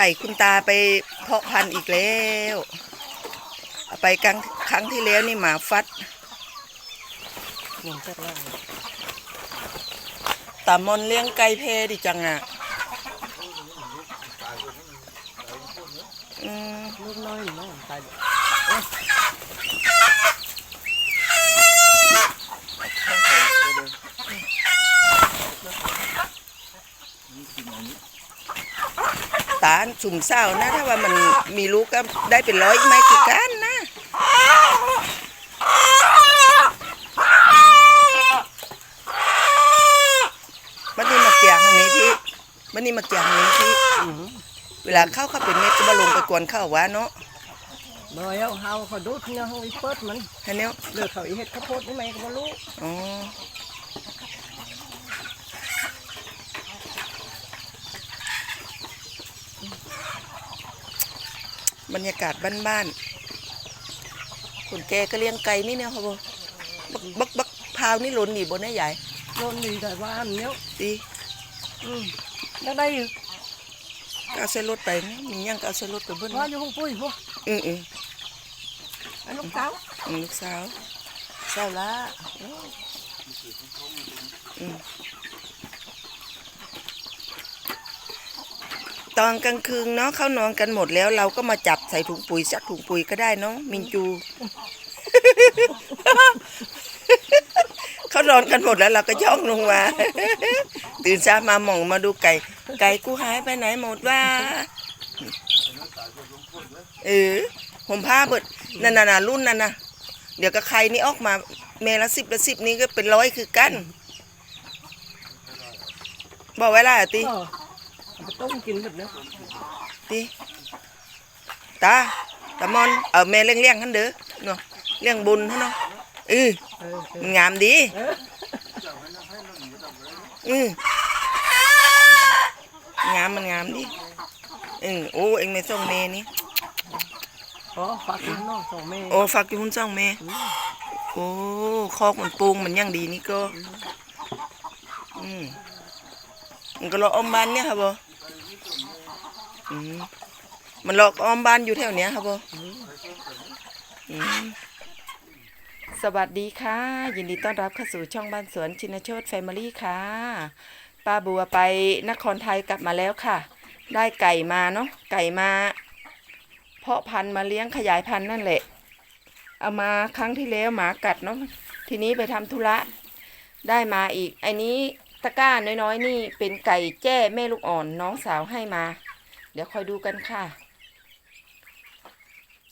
ไก่คุณตาไปเพาะพันธุ์อีกแล้วไปครั้งครั้งที่แล้วนี่หมาฟัดหนึ่งจัดล่างตามอนเลี้ยงไก่เพดิจังอะลูกน้อยน้องตาย ตาสุ่มเศร้านะ ถ้าว่ามันมีลูกก็ได้เป็นร้อยไม่กี่กันนะมันนี่มาเกี่ยงทางนี้พี่มันนี่มาเกี่ยงทางนี้พี่อืมเวลาเข้าเข้าเป็นเม็ดก็มาลงไปกวนเข้าวะเนาะบ่อยเอาเฮาเขาดูดเนี่ยเฮาอีเปิดมันอันเนี้ยเลือกเขาอีเฮ็ดข้าวโพดนี่ไหมก็บ่รู้อ๋อ บรรยากาศบ้านๆคนแกก็เลี้ยงไก่นี่เนี่ยเขาบอกบักบักบักพร้าวนี่หล่นหนีบนได้ใหญ่โดนดีแต่ว่าอันเนี้ยดีอืมแล้วได้อยู่ก็เอาใส่รถไปนะมีหยังก็เอาใส่รถไปเบิ้ลว่าอยู่ห้องปุ้ยพวกอืออืออันลูกสาวอือลูกสาวเศร้าละอืม ตอนกลางคืนเนาะเข้านอนกันหมดแล้วเราก็มาจับใส่ถุงปุ๋ยสักถุงปุ๋ยก็ได้เนาะมินจู เขานอนกันหมดแล้วเราก็ย่องลงมา ตื่นเช้ามาหมองมาดูไก่ ไก่กูหายไปไหนหมดว่าเออผมผ้าเบิดนั่นน่ะรุ่นนั่นน่ะเดี๋ยวก็ใครนี่ออกมาเมละสิบละสิบนี่ก็เป็นร้อยคือกัน บอกไว้ล่ะติ ต้มกินแบบเนี้ยติตาตามอนเออแม่เลี้ยงเลี้ยงกันเด้อเนาะเลี้ยงบุญเนาะเออเออเออมันงามดีเอออืมงามมันงามดิอือโอ้เอ็งไม่ส่งเมนี่อ๋อฝากกินน้องสองแม่โอ้ฝากอยู่หุ่นส่องเมโอ้คอกมันปรุงมันยังดีนี่ก็อืมมันก็รออมบ้านเนี่ยครับบอื มมันหลอกออมบ้านอยู่แถวเนี้ยครับบอสวัสดีค่ะ ยินดีต้อนรับเข้าสู่ช่องบ้านสวนชินโชตแฟมิลี่ค่ะ ป้าบัวไปนครไทยกลับมาแล้วค่ะ ได้ไก่มาเนาะไก่มา เพาะพันธุ์มาเลี้ยงขยายพันธุ์นั่นแหละ เอามาครั้งที่แล้วหมากัดเนาะทีนี้ไปทำธุระ ได้มาอีกไอ้นี้ตะกร้าน้อยๆ นี่เป็นไก่แจ้แม่ลูกอ่อนน้องสาวให้มา ดี๋ยวคอยดูกันค่ะ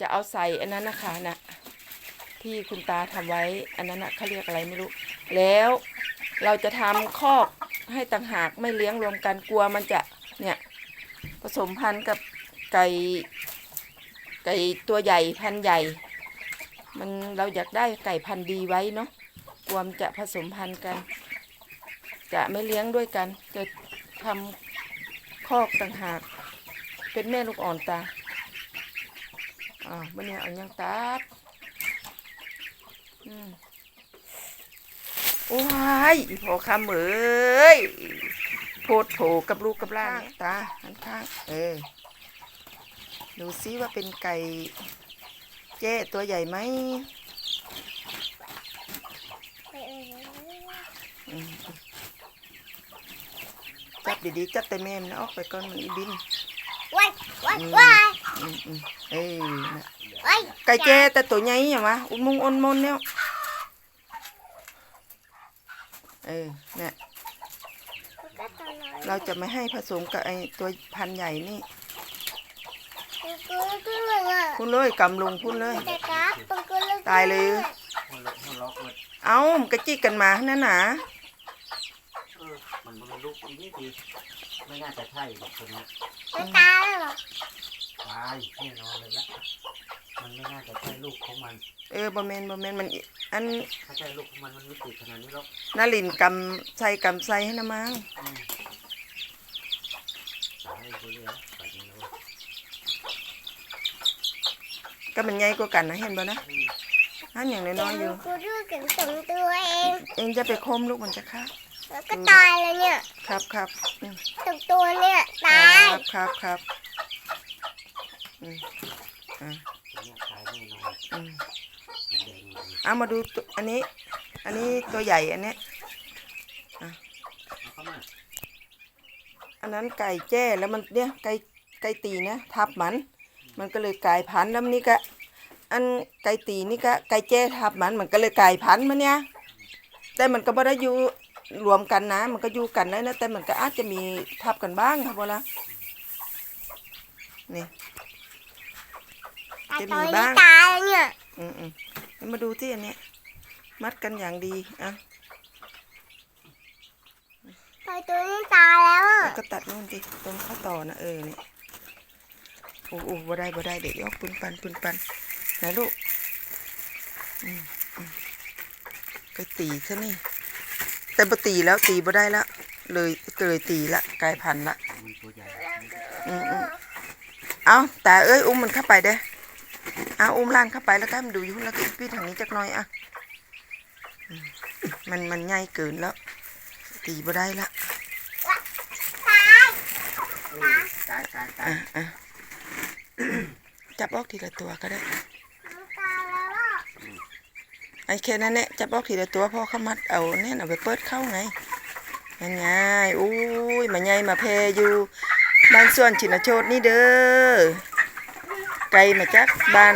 จะเอาใส่อันนั้นนะคะนะที่คุณตาทำไว้อันนั้นนะเขาเรียกอะไรไม่รู้ แล้วเราจะทำคอกให้ต่างหากไม่เลี้ยงรวมกันกลัวมันจะเนี่ยผสมพันธุ์กับไก่ไก่ตัวใหญ่พันธุ์ใหญ่ มันเราอยากได้ไก่พันธุ์ดีไว้เนาะกลัวมันจะผสมพันธุ์กัน จะไม่เลี้ยงด้วยกันจะทำคอกต่างหาก เป็นแม่ลูกอ่อนตาอ่าวมันเนี่ยเอายังตัดอืมโอ้ยพอคำเอ้ยโพดโผกับลูกกับล่างตาหันข้าง เออ ดูซิว่าเป็นไก่ เจ้ตัวใหญ่ไหมจับดีๆ จับแต่แม่มันะออกไปก่อนมันอีบินายว้ายว้ายอืมอืมเอ้ยน่ะว้ายไก่เจ้แต่ตัวใหญ่อย่างวะอุ่นมุงอุ่นมนเนี่ยเออเนี่ยเราจะไม่ให้ผสมกับไอ้ตัวพันธุ์ใหญ่นี่พูดเลยกำลงพูดเลย ตายเลย เอามันกระจิกกันมานั่นน่ะเออมันมัน ลุกอีกนิดทีไม่น่าจะใช่หรอกคนนี้ไม่ตายหรอตายแน่นอนเลยละมันไม่น่าจะใช่ลูกของมัน เออบะเมนบะเมนมันอิอันถ้าใช่ลูกของมันมันไม่ติดขนาดนี้หรอกนาลินกำใส่กำใส่ให้นะมั้งอืมตายไปเลยนะไปเลยก็มันใหญ่กว่ากันนะเห็นบ่นะอันอย่างน้อยๆอยู่ กูดูถึงสองตัวเอง เองจะไปคมลูกมันจะฆ่าแล้วก็ตายแล้วเนี่ย ครับครับอืมสองตัวเนี่ยคตารัยบครับครับอืมอะตัวเนี้ยขายแน่นอนอืมแดงเลยเอามาดูตัวอันนี้ อันนี้ตัวใหญ่อันเนี้ยเอาเข้ามาอันนั้นไก่แจ้แล้วมันเนี่ยไก่ไก่ตีนะทับมัน มันก็เลยกลายพันธุ์แล้วนี่ก็อันไก่ตีนี่ก็ไก่แจ้ทับมันมันก็เลยกลายพันธุ์มันเนี่ยแต่มันก็ไม่ได้อยู่ รวมกันนะ มันก็อยู่กันได้นะแต่มันก็อาจจะมีทับกันบ้างครับเวลานี่แต่จะตมีอนบ้านี้งตายแล้วเนี่ยอืมอืมแล้วมาดูที่อันเนี้ยมัดกันอย่างดีอะตอนตัวนี้ตายแล้วอะแล้วก็ตัดนู่นสิตรงข้อต่อนะเออเนี่ยโอ้โหบ่ได้บ่ได้เด็กยกปืนปันปืนปันไหนลูกอืมอืมก็ตีซะนี่ แต่บ่ตีแล้วตีบ่ได้แล้วเลยเลยตีละกลายพันธุ์ละมันตัวใหญ่อืมอืมเอาแต่เอ้ยอุ้มมันเข้าไปเด้อเอาอุ้มล่างเข้าไปแล้วก็มันดูอยู่แล้วก็พี่ทางนี้จักหน่อยอะอืมมันมันใหญ่เกินแล้ว ตีบ่ได้ละตายตายตายอะอะจับออกทีละตัวก็ได้ มันตายแล้วอะ ไอ้แค่นั้นแหละจับออกทีละตัวพ่อเขามัดเอาเนี่ยเอาไปเปิดเข้าไงมันไงอุ้ยมาใหญ่มาเพอยู่บ้านส่วนชินโชดนี่เด้อไกลมาจากบ้าน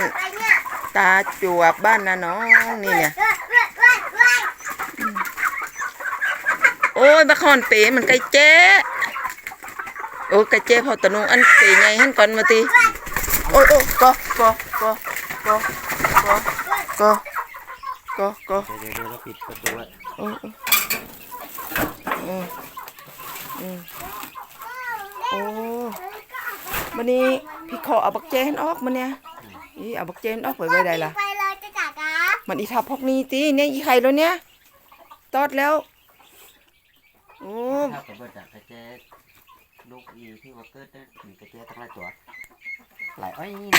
ตาจวบบ้านนาน้องนี่เนี่ยเว้ยเว้ยเว้ยเว้ยโอ้ยบะคอนเป๋มันไก่เจ๊โอ้ไก่เจ๊พอตะนุงอันเป๋ใหญ่หันก่อนมาตีโอ้ยโอ้ก็ก็ก็ก็ก็ ก็ก็ก็เดี๋ยวเดี๋ยวเราปิดประตูไว้อืมอืมอืมโอ้มันนี้พี่ขอเอาบักเจนออกมันเนี่ยอีเอาบักเจนออกไปไว้ได้ล่ะไปเลยจะจัดการมันอีทับพวกนี้ตีเนี่ยอีไข่แล้วเนี่ยตอดแล้วโอ้ถ้าเกิดว่าจากกระเจ๊ลูกอีที่ว่าเกิดนั่นมีกระเจ๊ตั้งหลายตัว หลายอ้อยนี่